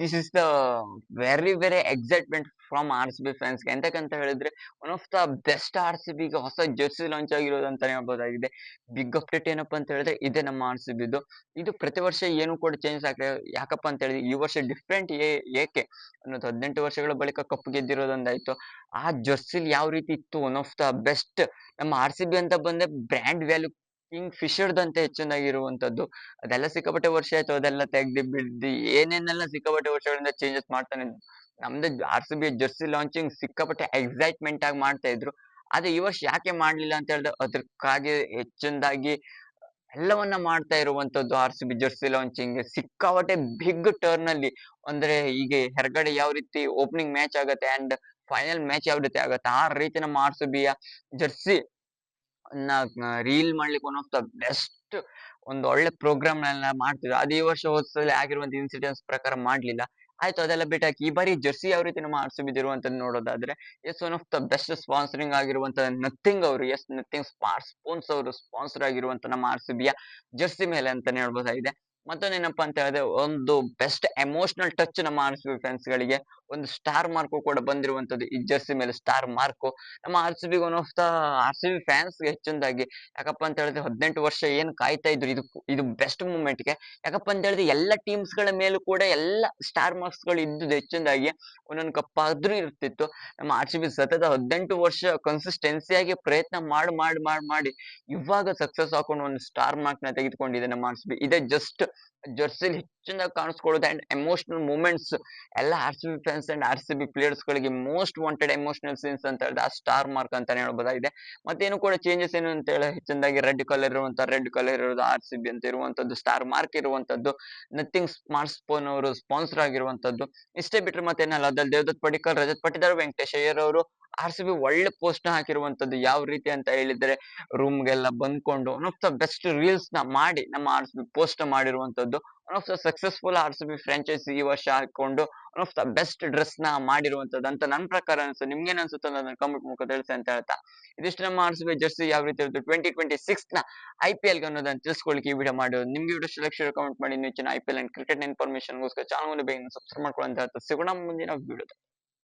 This is the very very excitement from R C B ಫ್ಯಾನ್ಸ್ಗೆ ಎಂತಕ್ಕಂತ ಹೇಳಿದ್ರೆ one of the best R C ಬಿಗೆ ಹೊಸ Jersey launch ಆಗಿರೋದು ಅಂತಾನೆ ಹೇಳ್ಬೋದಾಗಿದೆ. ಬಿಗ್ ಅಪ್ಡೇಟ್ ಏನಪ್ಪ ಅಂತ ಹೇಳಿದ್ರೆ, ಇದೆ ನಮ್ಮ ಆರ್ ಸಿ ಬಿದು ಇದು ಪ್ರತಿ ವರ್ಷ ಏನು ಕೂಡ ಚೇಂಜ್ ಆಗ್ತದೆ ಯಾಕಪ್ಪ ಅಂತ ಹೇಳಿದ್ರೆ, ಈ ವರ್ಷ ಡಿಫ್ರೆಂಟ್ ಏಕೆ? ಅನ್ನೋದು ಹದಿನೆಂಟು ವರ್ಷಗಳ ಬಳಿಕ ಕಪ್ ಗೆದ್ದಿರೋದೊಂದಾಯ್ತು. ಆ ಜರ್ಸಿಲ್ ಯಾವ ರೀತಿ ಇತ್ತು? ಒನ್ ಆಫ್ ದ ಬೆಸ್ಟ್ ನಮ್ಮ ಆರ್ ಸಿ ಬಿ ಅಂತ ಬಂದ್ರೆ ಬ್ರ್ಯಾಂಡ್ ವ್ಯಾಲ್ಯೂ ಕಿಂಗ್ ಫಿಶರ್ದಂತೆ ಹೆಚ್ಚಿನಾಗಿರುವಂತದ್ದು. ಅದೆಲ್ಲ ಸಿಕ್ಕಾಪಟ್ಟೆ ವರ್ಷ ಆಯ್ತು, ಅದೆಲ್ಲ ತೆಗ್ದು ಬಿಡ್ದು ಏನೇನೆಲ್ಲ ಸಿಕ್ಕಾಪಟ್ಟೆ ವರ್ಷಗಳಿಂದ ಚೇಂಜಸ್ ಮಾಡ್ತಾನೆ. ನಮ್ದು R C B jersey launching ಸಿಕ್ಕಾಪಟ್ಟೆ ಎಕ್ಸೈಟ್ಮೆಂಟ್ ಆಗಿ ಮಾಡ್ತಾ ಇದ್ರು. ಆದ್ರೆ ಈ ವರ್ಷ ಯಾಕೆ ಮಾಡ್ಲಿಲ್ಲ ಅಂತ ಹೇಳಿದ್ರೆ ಅದಕ್ಕಾಗಿ ಹೆಚ್ಚಿನದಾಗಿ ಎಲ್ಲವನ್ನ ಮಾಡ್ತಾ ಇರುವಂತದ್ದು R C B jersey launching ಸಿಕ್ಕಾಪಟ್ಟೆ ಬಿಗ್ ಟರ್ನ್ ಅಲ್ಲಿ ಅಂದ್ರೆ ಈಗ ಹೊರಗಡೆ ಯಾವ ರೀತಿ ಓಪನಿಂಗ್ ಮ್ಯಾಚ್ ಆಗತ್ತೆ ಅಂಡ್ ಫೈನಲ್ ಮ್ಯಾಚ್ ಯಾವ ರೀತಿ ಆಗತ್ತೆ, ಆ ರೀತಿ ನಮ್ಮ ಆರ್ ಸಿ ಬಿಯ ಜರ್ಸಿ ರೀಲ್ ಮಾಡ್ಲಿಕ್ಕೆ ಒನ್ ಆಫ್ ದ ಬೆಸ್ಟ್ ಒಂದು ಒಳ್ಳೆ ಪ್ರೋಗ್ರಾಮ್ ಮಾಡ್ತಿದ್ರು. ಅದು ಈ ವರ್ಷ ಹೋದ್ಸಲ ಆಗಿರುವಂತ ಇನ್ಸಿಡೆನ್ಸ್ ಪ್ರಕಾರ ಮಾಡ್ಲಿಲ್ಲ. ಆಯ್ತು, ಅದೆಲ್ಲ ಬಿಟ್ಟಾಕಿ ಈ ಬಾರಿ ಜರ್ಸಿ ಯಾವ ರೀತಿ ನಮ್ಮ ಆರ್ ಬಿದ್ದಿರುವಂತ ನೋಡೋದಾದ್ರೆ is one of the best sponsoring ಆಗಿರುವಂತ ನಥಿಂಗ್ ಅವರು ಎಸ್ ನಥಿಂಗ್ ಸ್ಪೋನ್ಸ್ ಅವರು ಸ್ಪಾನ್ಸರ್ ಆಗಿರುವಂತ ನಮ್ಮ ಆರ್ ಸಿ ಬಿಯ ಜರ್ಸಿ ಮೇಲೆ ಅಂತಾನೆ ಹೇಳ್ಬೋದಾಗಿದೆ. ಮತ್ತೊಂದೇನಪ್ಪ ಅಂತ ಹೇಳಿದ್ರೆ, ಒಂದು ಬೆಸ್ಟ್ ಎಮೋಷನಲ್ ಟಚ್ ನಮ್ಮ ಆರ್ ಬಿ ಫ್ಯಾನ್ಸ್ ಗಳಿಗೆ. ಒಂದು ಸ್ಟಾರ್ ಮಾರ್ಕು ಕೂಡ ಬಂದಿರುವಂತದ್ದು ಈ ಜರ್ಸಿ ಮೇಲೆ ಸ್ಟಾರ್ ಮಾರ್ಕು ನಮ್ಮ R C B one of the R C B fans ಹೆಚ್ಚಿನದಾಗಿ ಯಾಕಪ್ಪ ಅಂತ ಹೇಳಿದ್ರೆ ಹದಿನೆಂಟು ವರ್ಷ ಏನ್ ಕಾಯ್ತಾ ಇದ್ರು, ಇದು ಇದು ಬೆಸ್ಟ್ ಮೂಮೆಂಟ್ಗೆ. ಯಾಕಪ್ಪ ಅಂತ ಹೇಳಿದ್ರೆ ಎಲ್ಲ ಟೀಮ್ಸ್ಗಳ ಮೇಲೂ ಕೂಡ ಎಲ್ಲ ಸ್ಟಾರ್ ಮಾರ್ಕ್ಸ್ಗಳು ಇದ್ದು ಹೆಚ್ಚಿನದಾಗಿ ಒಂದೊಂದು ಕಪ್ ಆದ್ರೂ ಇರ್ತಿತ್ತು. ನಮ್ಮ ಆರ್ ಸಿ ಬಿ ಸತತ ಹದಿನೆಂಟು ವರ್ಷ ಕನ್ಸಿಸ್ಟೆನ್ಸಿಯಾಗಿ ಪ್ರಯತ್ನ ಮಾಡಿ ಮಾಡಿ ಮಾಡಿ ಮಾಡಿ ಇವಾಗ ಸಕ್ಸಸ್ ಹಾಕೊಂಡು ಒಂದು ಸ್ಟಾರ್ ಮಾರ್ಕ್ನ ತೆಗೆದುಕೊಂಡಿದೆ ನಮ್ಮ ಆರ್ ಸಿ ಬಿ ಇದೇ ಜಸ್ಟ್ ಜರ್ಸಿಲಿ ಹೆಚ್ಚಿನ ಕಾಣಿಸ್ಕೊಳ್ಳೋದು ಅಂಡ್ ಎಮೋಷನಲ್ ಮೂಮೆಂಟ್ಸ್ ಎಲ್ಲ R C B fans and R C B players ಗಳಿಗೆ ಮೋಸ್ಟ್ ವಾಂಟೆಡ್ ಎಮೋಷನಲ್ ಸೀನ್ಸ್ ಅಂತ ಹೇಳಿದ್ರೆ ಆ ಸ್ಟಾರ್ ಮಾರ್ಕ್ ಅಂತಾನೆ ಹೇಳ್ಬೋದಾಗಿದೆ. ಮತ್ತೇನು ಕೂಡ ಚೇಂಜಸ್ ಏನು ಅಂತ ಹೇಳಿ, ಹೆಚ್ಚಿನದಾಗಿ ರೆಡ್ ಕಲರ್ ಇರುವಂತಹ ರೆಡ್ ಕಲರ್ ಇರೋದು ಆರ್ ಸಿ ಬಿ ಅಂತ ಇರುವಂತದ್ದು ಸ್ಟಾರ್ ಮಾರ್ಕ್ ಇರುವಂತದ್ದು ನಥಿಂಗ್ ಸ್ಮಾರ್ಟ್ ಸ್ಪೋನ್ ಅವರು ಸ್ಪಾನ್ಸರ್ ಆಗಿರುವಂತದ್ದು. ಇಷ್ಟೇ ಬಿಟ್ರೆ ಮತ್ತೇನಲ್ಲ ಅದ್ರಲ್ಲಿ ದೇವದತ್ ಪಡಿಕಲ್ ರಜತ್ ಪಟ್ಟಿದಾರ್ ವೆಂಕಟೇಶ್ ಅಯ್ಯರ್ ಅವರು ಆರ್ ಸಿ ಬಿ ಒಳ್ಳೆ ಪೋಸ್ಟ್ನ ಹಾಕಿರುವಂತದ್ದು ಯಾವ ರೀತಿ ಅಂತ ಹೇಳಿದ್ರೆ ರೂಮ್ ಗೆಲ್ಲ ಬಂದ್ಕೊಂಡು ಒನ್ ಆಫ್ ದ ಬೆಸ್ಟ್ ರೀಲ್ಸ್ನ ಮಾಡಿ, ನಮ್ಮ ಆರ್ ಸಿ ಬಿ ಪೋಸ್ಟ್ ಮಾಡಿರುವಂತದ್ದು one of the successful R C B franchise ಈ ವರ್ಷ ಹಾಕೊಂಡು ಒನ್ ಆಫ್ ದ ಬೆಸ್ಟ್ ಡ್ರೆಸ್ನ ಮಾಡಿರುವಂತದ್ದು ಅಂತ ನನ್ನ ಪ್ರಕಾರ ಅನ್ಸುತ್ತೆ. ನಿಮ್ಗೆ ಅನ್ಸುತ್ತೆ ಅನ್ನೋದನ್ನ ಕಮೆಂಟ್ ಮೂಲಕ ತಿಳಿಸಿ ಅಂತ ಹೇಳ್ತಾ. ಇದಿಷ್ಟು ನಮ್ಮ ಆರ್ ಸಿ ಬಿ ಜರ್ಸಿ ಯಾವ ರೀತಿ ಇರುತ್ತೆ ಟ್ವೆಂಟಿ ಟ್ವೆಂಟಿ ಸಿಕ್ಸ್ನ ಐ ಪಿ ಎಲ್ ಅನ್ನೋದನ್ನ ತಿಳಿಸ್ಕೊಳ್ಳಿಕ್ಕೆ ಈ ವಿಡಿಯೋ ಮಾಡಿರೋದು. ನಿಮ್ಗೆ ವಿಡಿಯೋ ಸೆಲೆಕ್ಷನ್ ಕಮೆಂಟ್ ಮಾಡಿ. ನೀವು ಚೆನ್ನ I P L and cricket information ಗೋಸ್ಕರ ಚಾನಲ್ ಬೇಗ ಸಬ್ಸ್ಕ್ರೈಬ್ ಮಾಡ್ಕೊಳ್ಳಿ ಅಂತ ಹೇಳ್ತಾ. ಸಿಗೋಣ ಮುಂದಿನ ವಿಡಿಯೋ